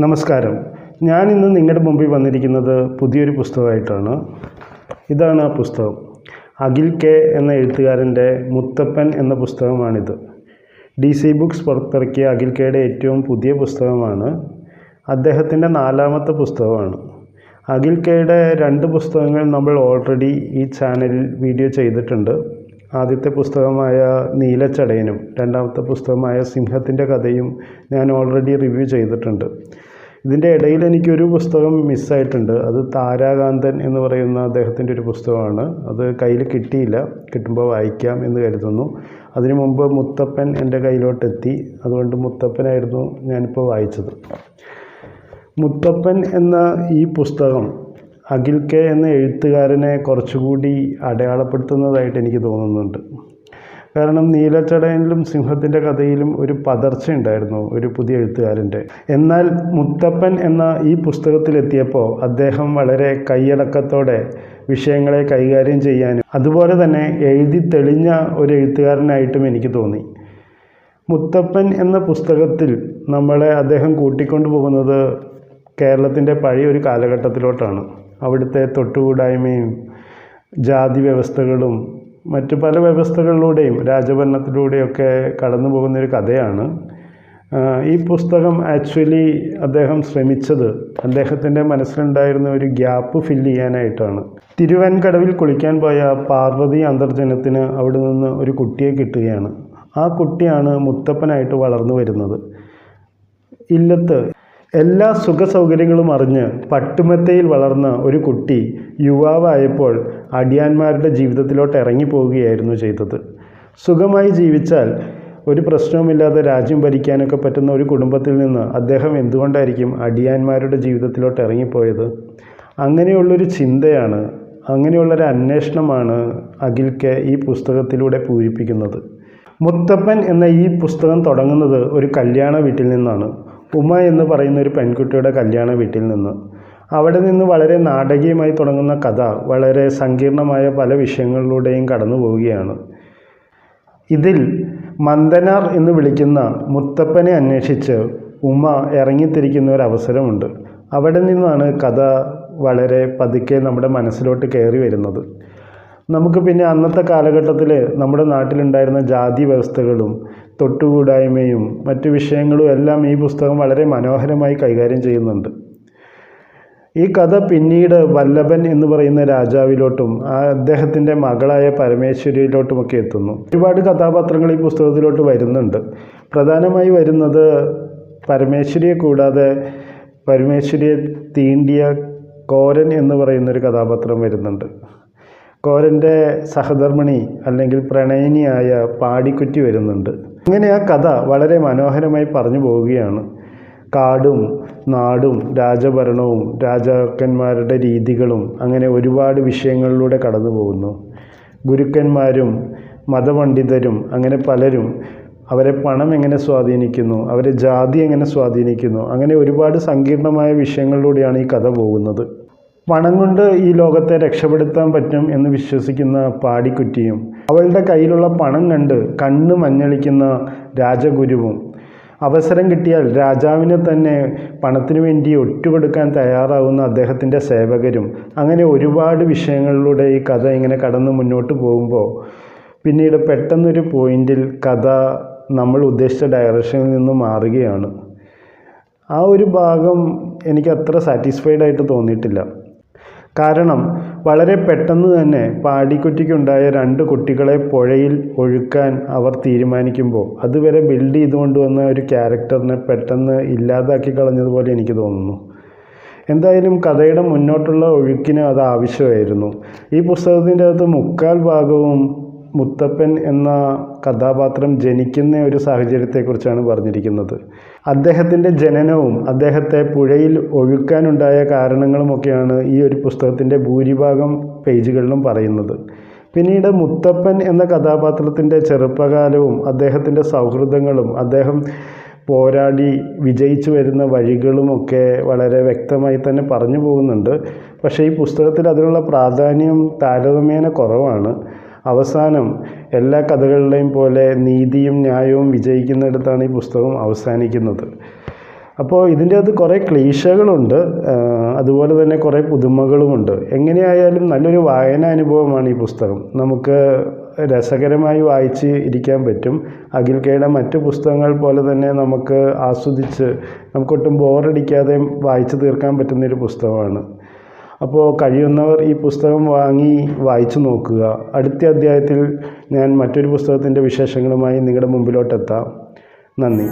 നമസ്കാരം. ഞാൻ ഇന്ന് നിങ്ങളുടെ മുമ്പിൽ വന്നിരിക്കുന്നത് പുതിയൊരു പുസ്തകമായിട്ടാണ്. ഇതാണ് ആ പുസ്തകം. അഖിൽ കെ എന്ന എഴുത്തുകാരന്റെ മുത്തപ്പൻ എന്ന പുസ്തകമാണിത്. ഡി സി ബുക്സ് പുറത്തിറക്കിയ അഖിൽ കെയുടെ ഏറ്റവും പുതിയ പുസ്തകമാണ്. അദ്ദേഹത്തിന്റെ നാലാമത്തെ പുസ്തകമാണ്. അഖിൽ കെയുടെ രണ്ട് പുസ്തകങ്ങൾ നമ്മൾ ഓൾറെഡി ഈ ചാനലിൽ വീഡിയോ ചെയ്തിട്ടുണ്ട്. ആദ്യത്തെ പുസ്തകമായ നീലച്ചടയനും രണ്ടാമത്തെ പുസ്തകമായ സിംഹത്തിന്റെ കഥയും ഞാൻ ഓൾറെഡി റിവ്യൂ ചെയ്തിട്ടുണ്ട്. ഇതിന്റെ ഇടയിൽ എനിക്കൊരു പുസ്തകം മിസ്സായിട്ടുണ്ട് അത് താരാകാന്തൻ എന്ന് പറയുന്ന അദ്ദേഹത്തിന്റെ ഒരു പുസ്തകമാണ്. അത് കയ്യിൽ കിട്ടിയില്ല. കിട്ടുമ്പോൾ വായിക്കാം എന്ന് കരുതുന്നു. അതിനു മുമ്പ് മുത്തപ്പൻ എന്റെ കയ്യിലോട്ടെത്തി. അതുകൊണ്ട് മുത്തപ്പനായിരുന്നു ഞാനിപ്പോൾ വായിച്ചത്. മുത്തപ്പൻ എന്ന ഈ പുസ്തകം അഖിൽ കെ എന്ന എഴുത്തുകാരനെ കുറച്ചുകൂടി അടയാളപ്പെടുത്തുന്നതായിട്ട് എനിക്ക് തോന്നുന്നുണ്ട്. കാരണം നീലച്ചടയനിലും സിംഹത്തിന്റെ കഥയിലും ഒരു പതർച്ച ഉണ്ടായിരുന്നു ഒരു പുതിയ എഴുത്തുകാരന്റെ. എന്നാൽ മുത്തപ്പൻ എന്ന ഈ പുസ്തകത്തിലെത്തിയപ്പോൾ അദ്ദേഹം വളരെ കൈയടക്കത്തോടെ വിഷയങ്ങളെ കൈകാര്യം ചെയ്യാനും അതുപോലെ തന്നെ എഴുതി തെളിഞ്ഞ ഒരു എഴുത്തുകാരനായിട്ടും എനിക്ക് തോന്നി. മുത്തപ്പൻ എന്ന പുസ്തകത്തിൽ നമ്മളെ അദ്ദേഹം കൂട്ടിക്കൊണ്ടു പോകുന്നത് കേരളത്തിന്റെ പഴയ ഒരു കാലഘട്ടത്തിലോട്ടാണ്. അവിടുത്തെ തൊട്ടുകൂടായ്മയും ജാതി വ്യവസ്ഥകളും മറ്റു പല വ്യവസ്ഥകളിലൂടെയും രാജഭരണത്തിലൂടെയൊക്കെ കടന്നു പോകുന്നൊരു കഥയാണ്. ഈ പുസ്തകം ആക്ച്വലി അദ്ദേഹം ശ്രമിച്ചത് അദ്ദേഹത്തിന്റെ മനസ്സിലുണ്ടായിരുന്ന ഒരു ഗ്യാപ്പ് ഫില്ല് ചെയ്യാനായിട്ടാണ്. തിരുവൻകടവിൽ കുളിക്കാൻ പോയ പാർവതി അന്തർജനത്തിന് അവിടെ നിന്ന് ഒരു കുട്ടിയെ കിട്ടുകയാണ്. ആ കുട്ടിയാണ് മുത്തപ്പനായിട്ട് വളർന്നു വരുന്നത്. ഇല്ലത്ത് എല്ലാ സുഖ സൗകര്യങ്ങളും അറിഞ്ഞ് പട്ടുമെത്തയിൽ വളർന്ന ഒരു കുട്ടി യുവാവായപ്പോൾ അടിയാന്മാരുടെ ജീവിതത്തിലോട്ട് ഇറങ്ങിപ്പോവുകയായിരുന്നു ചെയ്തത്. സുഖമായി ജീവിച്ചാൽ ഒരു പ്രശ്നവുമില്ലാതെ രാജ്യം ഭരിക്കാനൊക്കെ പറ്റുന്ന ഒരു കുടുംബത്തിൽ നിന്ന് അദ്ദേഹം എന്തുകൊണ്ടായിരിക്കും അടിയാന്മാരുടെ ജീവിതത്തിലോട്ട് ഇറങ്ങിപ്പോയത്? അങ്ങനെയുള്ളൊരു ചിന്തയാണ് അങ്ങനെയുള്ളൊരു അന്വേഷണമാണ് അഖിൽ കെ ഈ പുസ്തകത്തിലൂടെ പൂരിപ്പിക്കുന്നത്. മുത്തപ്പൻ എന്ന ഈ പുസ്തകം തുടങ്ങുന്നത് ഒരു കല്യാണ വീട്ടിൽ നിന്നാണ്. ഉമ എന്ന് പറയുന്ന ഒരു പെൺകുട്ടിയുടെ കല്യാണ വീട്ടിൽ നിന്ന്. അവിടെ നിന്ന് വളരെ നാടകീയമായി തുടങ്ങുന്ന കഥ വളരെ സങ്കീർണമായ പല വിഷയങ്ങളിലൂടെയും കടന്നു പോവുകയാണ്. ഇതിൽ മന്ദനാർ എന്ന് വിളിക്കുന്ന മുത്തപ്പനെ അന്വേഷിച്ച് ഉമ്മ ഇറങ്ങിത്തിരിക്കുന്ന ഒരു അവസരമുണ്ട്. അവിടെ നിന്നാണ് കഥ വളരെ പതുക്കെ നമ്മുടെ മനസ്സിലോട്ട് കയറി വരുന്നത്. നമുക്ക് പിന്നെ അന്നത്തെ കാലഘട്ടത്തിൽ നമ്മുടെ നാട്ടിലുണ്ടായിരുന്ന ജാതി വ്യവസ്ഥകളും തൊട്ടുകൂടായ്മയും മറ്റു വിഷയങ്ങളും എല്ലാം ഈ പുസ്തകം വളരെ മനോഹരമായി കൈകാര്യം ചെയ്യുന്നുണ്ട്. ഈ കഥ പിന്നീട് വല്ലഭൻ എന്ന് പറയുന്ന രാജാവിലോട്ടും ആ അദ്ദേഹത്തിന്റെ മകളായ പരമേശ്വരിയിലോട്ടുമൊക്കെ എത്തുന്നു. ഒരുപാട് കഥാപാത്രങ്ങൾ ഈ പുസ്തകത്തിലോട്ട് വരുന്നുണ്ട്. പ്രധാനമായി വരുന്നത് പരമേശ്വരിയെ കൂടാതെ പരമേശ്വരിയെ തീണ്ടിയ കോരൻ എന്ന് പറയുന്നൊരു കഥാപാത്രം വരുന്നുണ്ട്. കോരന്റെ സഹധർമ്മിണി അല്ലെങ്കിൽ പ്രണയിനിയായ പാടിക്കുറ്റി വരുന്നുണ്ട്. അങ്ങനെ ആ കഥ വളരെ മനോഹരമായി പറഞ്ഞു പോവുകയാണ്. കാടും നാടും രാജഭരണവും രാജാക്കന്മാരുടെ രീതികളും അങ്ങനെ ഒരുപാട് വിഷയങ്ങളിലൂടെ കടന്നു പോകുന്നു. ഗുരുക്കന്മാരും മതപണ്ഡിതരും അങ്ങനെ പലരും അവരെ പണം എങ്ങനെ സ്വാധീനിക്കുന്നു അവരെ ജാതി എങ്ങനെ സ്വാധീനിക്കുന്നു അങ്ങനെ ഒരുപാട് സങ്കീർണമായ വിഷയങ്ങളിലൂടെയാണ് ഈ കഥ പോകുന്നത്. പണം കൊണ്ട് ഈ ലോകത്തെ രക്ഷപ്പെടുത്താൻ പറ്റും എന്ന് വിശ്വസിക്കുന്ന പാടിക്കുറ്റിയും അവളുടെ കയ്യിലുള്ള പണം കണ്ട് കണ്ണ് മഞ്ഞളിക്കുന്ന രാജഗുരുവും. അവസരം കിട്ടിയാൽ രാജാവിനെ തന്നെ പണത്തിനു വേണ്ടി ഒറ്റുകൊടുക്കാൻ തയ്യാറാവുന്ന അദ്ദേഹത്തിന്റെ സേവകരും. അങ്ങനെ ഒരുപാട് വിഷയങ്ങളിലൂടെ ഈ കഥ ഇങ്ങനെ കടന്ന് മുന്നോട്ട് പോകുമ്പോൾ പിന്നീട് പെട്ടെന്നൊരു പോയിന്റിൽ കഥ നമ്മൾ ഉദ്ദേശിച്ച ഡയറക്ഷനിൽ നിന്ന് മാറുകയാണ്. ആ ഒരു ഭാഗം എനിക്ക് അത്ര സാറ്റിസ്ഫൈഡ് ആയിട്ട് തോന്നിയിട്ടില്ല. കാരണം വളരെ പെട്ടെന്ന് തന്നെ പാടിക്കുറ്റിക്കുണ്ടായ രണ്ട് കുട്ടികളെ പുഴയിൽ ഒഴുക്കാൻ അവർ തീരുമാനിക്കുമ്പോൾ അതുവരെ ബിൽഡ് ചെയ്തുകൊണ്ട് വന്ന ഒരു ക്യാരക്ടറിനെ പെട്ടെന്ന് ഇല്ലാതാക്കി കളഞ്ഞതുപോലെ എനിക്ക് തോന്നുന്നു. എന്തായാലും കഥയുടെ മുന്നോട്ടുള്ള ഒഴുക്കിന് അത് ആവശ്യമായിരുന്നു. ഈ പുസ്തകത്തിന്റെ അകത്ത് മുക്കാൽ ഭാഗവും മുത്തപ്പൻ എന്ന കഥാപാത്രം ജനിക്കുന്ന ഒരു സാഹചര്യത്തെക്കുറിച്ചാണ് പറഞ്ഞിരിക്കുന്നത്. അദ്ദേഹത്തിന്റെ ജനനവും അദ്ദേഹത്തെ പുഴയിൽ ഒഴുക്കാനുണ്ടായ കാരണങ്ങളുമൊക്കെയാണ് ഈ ഒരു പുസ്തകത്തിന്റെ ഭൂരിഭാഗം പേജുകളിലും പറയുന്നത്. പിന്നീട് മുത്തപ്പൻ എന്ന കഥാപാത്രത്തിന്റെ ചെറുപ്പകാലവും അദ്ദേഹത്തിന്റെ സൗഹൃദങ്ങളും അദ്ദേഹം പോരാടി വിജയിച്ചു വരുന്ന വഴികളുമൊക്കെ വളരെ വ്യക്തമായി തന്നെ പറഞ്ഞു പോകുന്നുണ്ട്. പക്ഷേ ഈ പുസ്തകത്തിൽ അതിനുള്ള പ്രാധാന്യം താരതമ്യേന കുറവാണ്. അവസാനം എല്ലാ കഥകളിലെയും പോലെ നീതിയും ന്യായവും വിജയിക്കുന്നിടത്താണ് ഈ പുസ്തകം അവസാനിക്കുന്നത്. അപ്പോൾ ഇതിന്റെ അകത്ത് കുറേ ക്ലീശകളുണ്ട് അതുപോലെ തന്നെ കുറേ പുതുമകളുമുണ്ട്. എങ്ങനെയായാലും നല്ലൊരു വായന അനുഭവമാണ് ഈ പുസ്തകം. നമുക്ക് രസകരമായി വായിച്ച് ഇരിക്കാൻ പറ്റും. അഖിൽ മറ്റ് പുസ്തകങ്ങൾ പോലെ തന്നെ നമുക്ക് ആസ്വദിച്ച് നമുക്കൊട്ടും ബോറടിക്കാതെ വായിച്ചു തീർക്കാൻ പറ്റുന്നൊരു പുസ്തകമാണ്. അപ്പോൾ കഴിയുന്നവർ ഈ പുസ്തകം വാങ്ങി വായിച്ചു നോക്കുക. അടുത്ത അധ്യായത്തിൽ ഞാൻ മറ്റൊരു പുസ്തകത്തിന്റെ വിശേഷങ്ങളുമായി നിങ്ങളുടെ മുമ്പിലോട്ടെത്താം. നന്ദി.